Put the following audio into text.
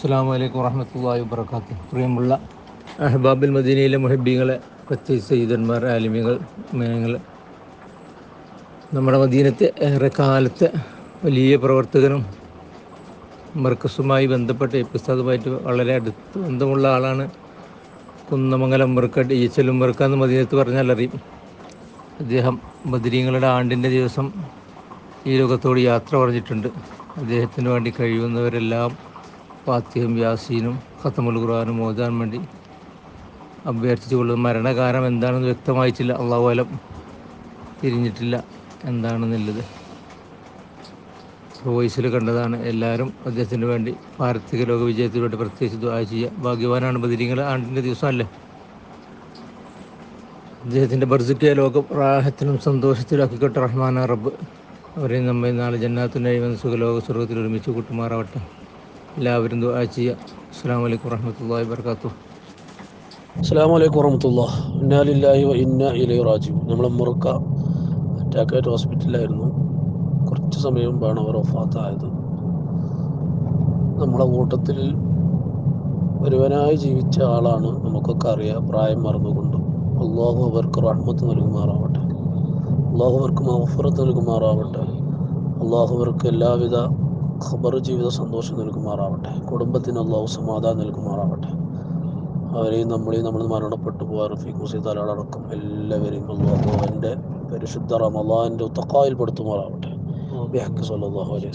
അസ്സാം വലൈക്കും വറഹമത്തല്ലാഹി വാബർക്കാത്തു പ്രിയമുള്ള അഹബാബിൽ മദീനയിലെ മുഹബീങ്ങളെ പ്രത്യേകിച്ച് സയ്യിദന്മാർ ആലിമികൾ മേനങ്ങൾ നമ്മുടെ മദീനത്തെ ഏറെ കാലത്തെ വലിയ പ്രവർത്തകനും മർക്കസുമായി ബന്ധപ്പെട്ട് എപ്പിസ്താദുമായിട്ട് വളരെ അടുത്ത് ബന്ധമുള്ള ആളാണ് കുന്നമംഗലം മർക്കട്ട് ഈച്ചലും മർക്ക എന്ന് മദീനത്ത് പറഞ്ഞാൽ അറിയും. അദ്ദേഹം ബദരീങ്ങളുടെ ആണ്ടിന്റെ ദിവസം ഈ ലോകത്തോട് യാത്ര പറഞ്ഞിട്ടുണ്ട്. അദ്ദേഹത്തിന് വേണ്ടി കഴിയുന്നവരെല്ലാം ഫാത്തിഹയും യാസീനും ഖത്തമുൽ ഖുർആാനും ഓതാൻ വേണ്ടി അഭ്യർത്ഥിച്ചുകൊള്ളും മരണകാലം എന്താണെന്ന് വ്യക്തമായിട്ടില്ല. അള്ളാഹു അലം തിരിഞ്ഞിട്ടില്ല എന്താണെന്നുള്ളത്. വോയിസിൽ കണ്ടതാണ്. എല്ലാവരും അദ്ദേഹത്തിന് വേണ്ടി പാരത്രിക ലോക വിജയത്തിന് വേണ്ടി പ്രത്യേകിച്ച് ദ്വാ ചെയ്യുക. ഭാഗ്യവാനാണ് ബദിരിങ്ങൾ ആണ്ടിന്റെ ദിവസമല്ലേ? അദ്ദേഹത്തിന്റെ ബർസിക്കിയ ലോകം സന്തോഷത്തിലും ആക്കിക്കോട്ടെ റഹ്മാന റബ്ബ്. അവരെയും നമ്മെ നാളെ ജന്നാത്തിന്റെ സുഖലോക സ്വർഗത്തിൽ ഒരുമിച്ച് കൂട്ടുമാറാവട്ടെ. എല്ലാവരും ദുആ ചെയ്യുക. അസ്സാം വലൈക്കും വറഹമത്തല്ലാ വർക്കാത്തു അസ്സാം വലൈക്കും ഇന്നാലില്ലാഹി വ ഇന്ന ഇലൈഹി റാജു നമ്മൾ മുറുക്ക അറ്റാക്കായിട്ട് ഹോസ്പിറ്റലിലായിരുന്നു. കുറച്ച് സമയം മുമ്പാണ് അവർ ഒഫാത്തായത് നമ്മുടെ കൂട്ടത്തിൽ ഒരുവനായി ജീവിച്ച ആളാണ് നമുക്കൊക്കെ അറിയാം. പ്രായം മറന്നുകൊണ്ട് അള്ളാഹു അവർക്ക് റഹ്മത്ത് നൽകുമാറാവട്ടെ. അള്ളാഹു അവർക്ക് മഹഫറത്ത് നൽകുമാറാവട്ടെ. അള്ളാഹു അവർക്ക് എല്ലാവിധ ഖബർ ജീവിത സന്തോഷം നൽകുമാറാവട്ടെ. കുടുംബത്തിന് അള്ളാഹു സമാധാനം നൽകുമാറാവട്ടെ. അവരെയും നമ്മളെയും നമ്മൾ മരണപ്പെട്ടു പോയ റഫീഖ് മുസീദ് അലാളടക്കം എല്ലാവരെയും അള്ളാഹു അവന്റെ പരിശുദ്ധ റമലാന്റെ ഉത്തക്കായിൽ പെടുത്തുമാറാവട്ടെ. ബിഹക്ക് സല്ലല്ലാഹു അലൈഹി